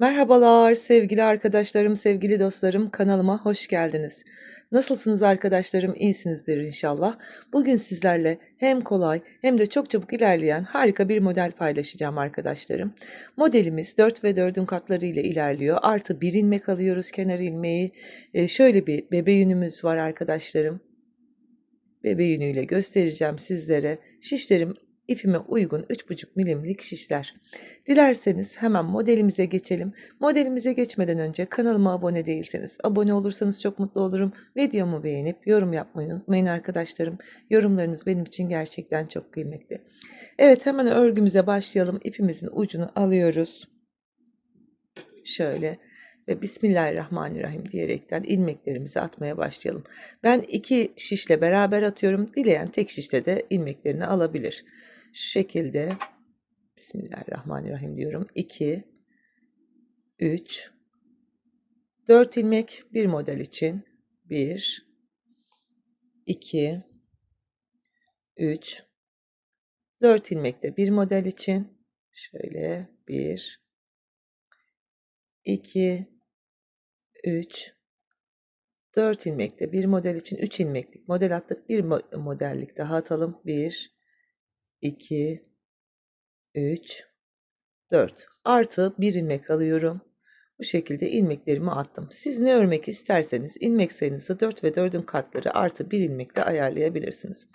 Merhabalar sevgili arkadaşlarım, sevgili dostlarım, kanalıma hoş geldiniz. Nasılsınız arkadaşlarım? İyisinizdir inşallah. Bugün sizlerle hem kolay hem de çok çabuk ilerleyen harika bir model paylaşacağım arkadaşlarım. Modelimiz 4 ve 4'ün katları ile ilerliyor. Artı bir ilmek alıyoruz kenar ilmeği. Ee, şöyle bir bebe yünümüz var arkadaşlarım. Bebe yünüyle göstereceğim sizlere. Şişlerim ipime uygun 3,5 milimlik şişler. Dilerseniz hemen modelimize geçelim. Modelimize geçmeden önce kanalıma abone değilseniz abone olursanız çok mutlu olurum. Videomu beğenip yorum yapmayı unutmayın arkadaşlarım. Yorumlarınız benim için gerçekten çok kıymetli. Evet hemen örgümüze başlayalım. İpimizin ucunu alıyoruz. Şöyle ve Bismillahirrahmanirrahim diyerekten ilmeklerimizi atmaya başlayalım. Ben iki şişle beraber atıyorum. Dileyen tek şişle de ilmeklerini alabilir. Şu şekilde. Bismillahirrahmanirrahim diyorum. 2 3 4 ilmek bir model için. 1 2 3 4 ilmek de bir model için. Şöyle 1 2 3 4 ilmek de bir model için. 3 ilmeklik model attık. Bir modellik daha atalım. 1 2 3 4 artı bir ilmek alıyorum. Bu şekilde ilmeklerimi attım. Siz ne örmek isterseniz ilmek sayınızı 4 ve 4'ün katları artı bir ilmekle ayarlayabilirsiniz.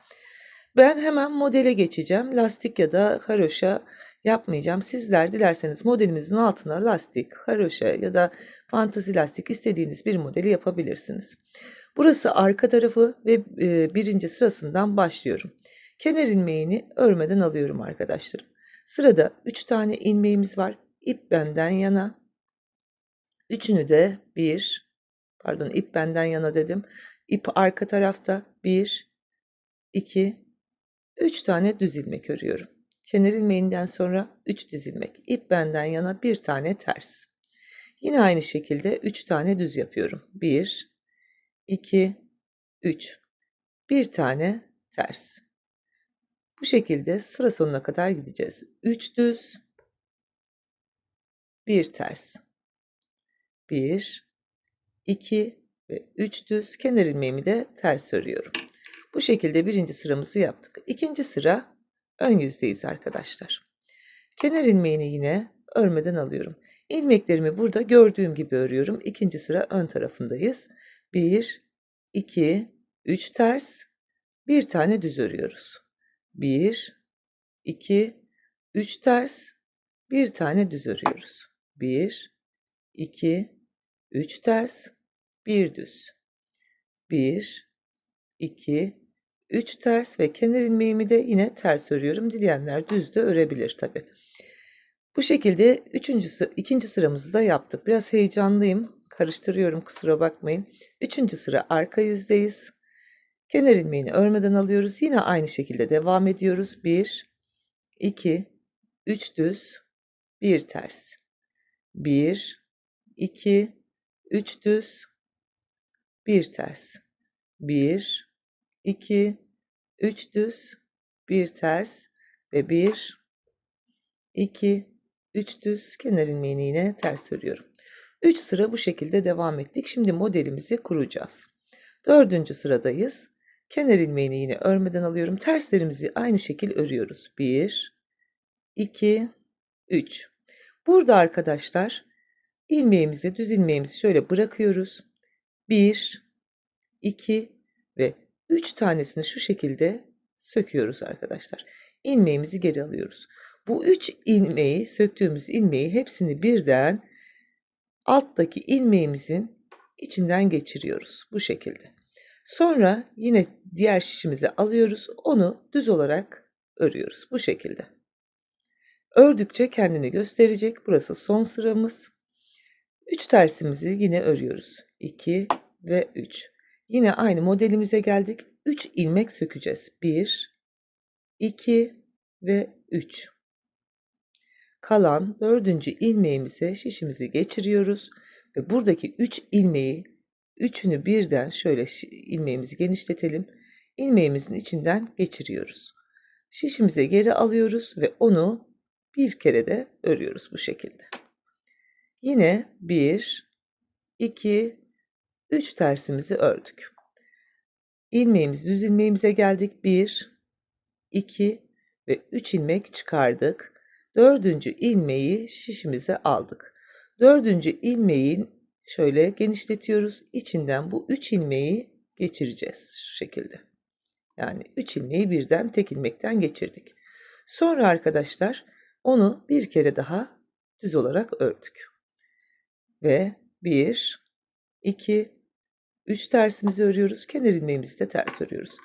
Ben hemen modele geçeceğim. Lastik ya da haroşa yapmayacağım. Sizler dilerseniz modelimizin altına lastik, haroşa ya da fantazi lastik istediğiniz bir modeli yapabilirsiniz. Burası arka tarafı ve e, birinci sırasından başlıyorum. Kenar ilmeğini örmeden alıyorum arkadaşlarım. Sırada 3 tane ilmeğimiz var. İp benden yana. Üçünü de bir, pardon ip benden yana dedim. İp arka tarafta bir, iki, üç tane düz ilmek örüyorum. Kenar ilmeğinden sonra 3 düz ilmek. İp benden yana bir tane ters. Yine aynı şekilde 3 tane düz yapıyorum. 1, 2, 3. Bir tane ters. Bu şekilde sıra sonuna kadar gideceğiz. 3 düz, 1 ters. 1, 2 ve 3 düz kenar ilmeğimi de ters örüyorum. Bu şekilde birinci sıramızı yaptık. İkinci sıra ön yüzdeyiz arkadaşlar. Kenar ilmeğini yine örmeden alıyorum. İlmeklerimi burada gördüğüm gibi örüyorum. İkinci sıra ön tarafındayız. 1, 2, 3 ters, bir tane düz örüyoruz. 1, 2, 3 ters, bir tane düz örüyoruz. 1, 2, 3 ters, bir düz. 1, 2, 3 ters ve kenar ilmeğimi de yine ters örüyorum. Dileyenler düz de örebilir tabi. Bu şekilde üçüncüsü, ikinci sıramızı da yaptık. Biraz heyecanlıyım. Karıştırıyorum kusura bakmayın. Üçüncü sıra arka yüzdeyiz. Kenar ilmeğini örmeden alıyoruz. Yine aynı şekilde devam ediyoruz. 1, 2, 3 düz, 1 ters. 1, 2, 3 düz, 1 ters. 1, 2, 3 düz, 1 ters ve 1, 2, 3 düz kenar ilmeğini yine ters örüyorum. 3 sıra bu şekilde devam ettik. Şimdi modelimizi kuracağız. Dördüncü sıradayız. Kenar ilmeğini yine örmeden alıyorum. Terslerimizi aynı şekil örüyoruz. 1, 2, 3. Burada arkadaşlar ilmeğimizi, düz ilmeğimizi şöyle bırakıyoruz. 1, 2 ve 3 tanesini şu şekilde söküyoruz arkadaşlar. İlmeğimizi geri alıyoruz. Bu 3 ilmeği, söktüğümüz ilmeği hepsini birden alttaki ilmeğimizin içinden geçiriyoruz bu şekilde. Sonra yine diğer şişimizi alıyoruz. Onu düz olarak örüyoruz bu şekilde. Ördükçe kendini gösterecek. Burası son sıramız. 3 tersimizi yine örüyoruz. 2 ve 3. Yine aynı modelimize geldik. 3 ilmek sökeceğiz. 1 2 ve 3. Kalan dördüncü ilmeğimize şişimizi geçiriyoruz ve buradaki 3 ilmeği Üçünü birden şöyle ilmeğimizi genişletelim. İlmeğimizin içinden geçiriyoruz. Şişimize geri alıyoruz ve onu bir kere de örüyoruz bu şekilde. Yine 1, 2, 3 tersimizi ördük. İlmeğimiz düz ilmeğimize geldik. 1, 2 ve 3 ilmek çıkardık. Dördüncü ilmeği şişimize aldık. Dördüncü ilmeğin şöyle genişletiyoruz. İçinden bu 3 ilmeği geçireceğiz şu şekilde. Yani 3 ilmeği birden tek ilmekten geçirdik. Sonra arkadaşlar onu bir kere daha düz olarak ördük. Ve 1, 2, 3 tersimizi örüyoruz. Kenar ilmeğimizi de ters örüyoruz.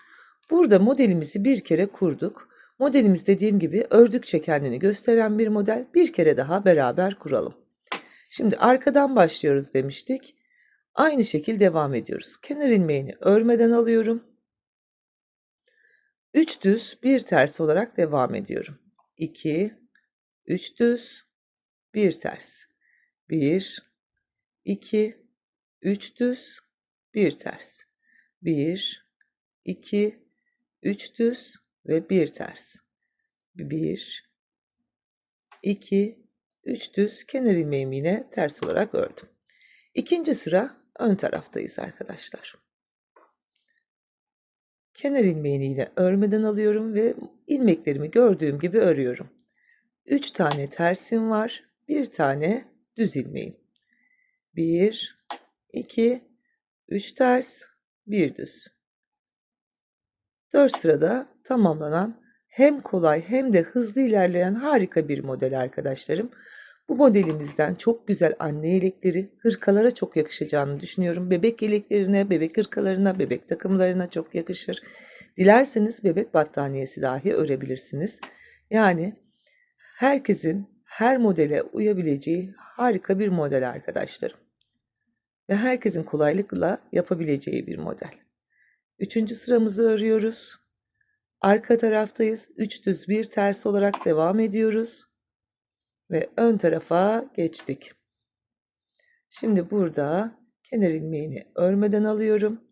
Burada modelimizi bir kere kurduk. Modelimiz dediğim gibi ördükçe kendini gösteren bir model. Bir kere daha beraber kuralım. Şimdi arkadan başlıyoruz demiştik. Aynı şekil devam ediyoruz. Kenar ilmeğini örmeden alıyorum. 3 düz, 1 ters olarak devam ediyorum. 2, 3 düz, 1 ters. 1, 2, 3 düz, 1 ters. 1, 2, 3 düz ve 1 ters. 1, 2, 3 düz kenar ilmeğimi yine ters olarak ördüm. İkinci sıra ön taraftayız arkadaşlar. Kenar ilmeğini yine örmeden alıyorum ve ilmeklerimi gördüğüm gibi örüyorum. 3 tane tersim var. 1 tane düz ilmeğim. 1 2 3 ters, 1 düz. 4 sırada tamamlanan hem kolay hem de hızlı ilerleyen harika bir model arkadaşlarım. Bu modelimizden çok güzel anne yelekleri, hırkalara çok yakışacağını düşünüyorum. Bebek yeleklerine, bebek hırkalarına, bebek takımlarına çok yakışır. Dilerseniz bebek battaniyesi dahi örebilirsiniz. Yani herkesin her modele uyabileceği harika bir model arkadaşlarım. Ve herkesin kolaylıkla yapabileceği bir model. Üçüncü sıramızı örüyoruz. Arka taraftayız. Üç düz bir ters olarak devam ediyoruz. Ve ön tarafa geçtik. Şimdi burada kenar ilmeğini örmeden alıyorum.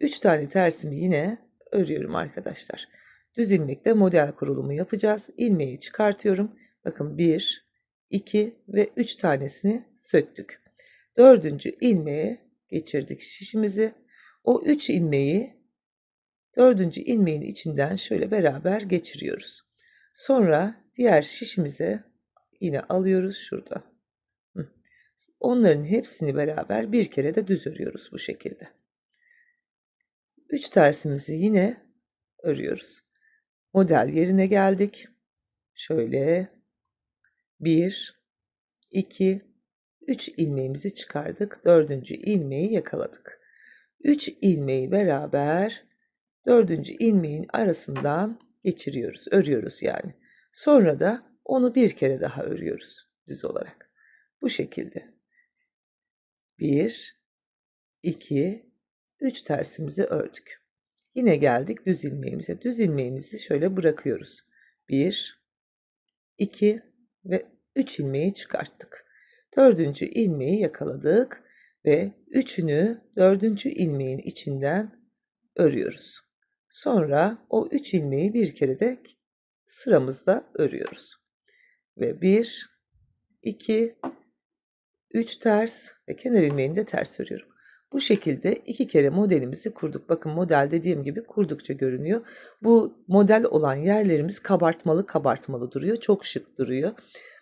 Üç tane tersimi yine örüyorum arkadaşlar. Düz ilmekle model kurulumu yapacağız. İlmeği çıkartıyorum. Bakın 1, 2 ve 3 tanesini söktük. Dördüncü ilmeğe geçirdik şişimizi. O 3 ilmeği dördüncü ilmeğin içinden şöyle beraber geçiriyoruz. Sonra diğer şişimize yine alıyoruz şurada. Onların hepsini beraber bir kere de düz örüyoruz bu şekilde. 3 tersimizi yine örüyoruz. Model yerine geldik. Şöyle 1 2 3 ilmeğimizi çıkardık. Dördüncü ilmeği yakaladık. 3 ilmeği beraber dördüncü ilmeğin arasından geçiriyoruz. Örüyoruz yani. Sonra da onu bir kere daha örüyoruz düz olarak. Bu şekilde. 1 2 3 tersimizi ördük. Yine geldik düz ilmeğimize. Düz ilmeğimizi şöyle bırakıyoruz. 1 2 ve 3 ilmeği çıkarttık. Dördüncü ilmeği yakaladık ve üçünü dördüncü ilmeğin içinden örüyoruz. Sonra o üç ilmeği bir kere de sıramızda örüyoruz. Ve bir, iki, üç ters ve kenar ilmeğini de ters örüyorum. Bu şekilde iki kere modelimizi kurduk. Bakın model dediğim gibi kurdukça görünüyor. Bu model olan yerlerimiz kabartmalı kabartmalı duruyor. Çok şık duruyor.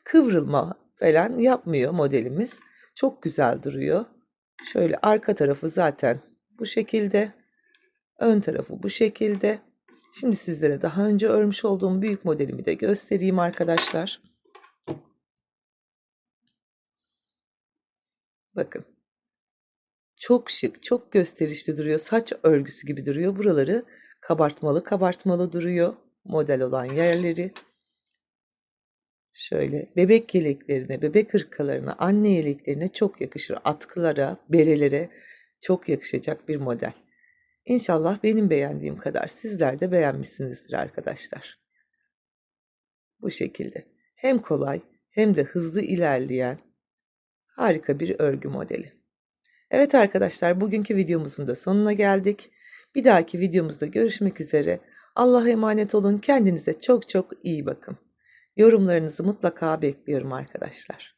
Kıvrılma falan yapmıyor modelimiz. Çok güzel duruyor. Şöyle arka tarafı zaten bu şekilde. Ön tarafı bu şekilde. Şimdi sizlere daha önce örmüş olduğum büyük modelimi de göstereyim arkadaşlar. Bakın. Çok şık, çok gösterişli duruyor. Saç örgüsü gibi duruyor. Buraları kabartmalı kabartmalı duruyor. Model olan yerleri. Şöyle bebek yeleklerine, bebek hırkalarına, anne yeleklerine çok yakışır. Atkılara, berelere çok yakışacak bir model. İnşallah benim beğendiğim kadar sizler de beğenmişsinizdir arkadaşlar. Bu şekilde. Hem kolay hem de hızlı ilerleyen harika bir örgü modeli. Evet arkadaşlar bugünkü videomuzun da sonuna geldik. Bir dahaki videomuzda görüşmek üzere. Allah'a emanet olun. Kendinize çok çok iyi bakın. Yorumlarınızı mutlaka bekliyorum arkadaşlar.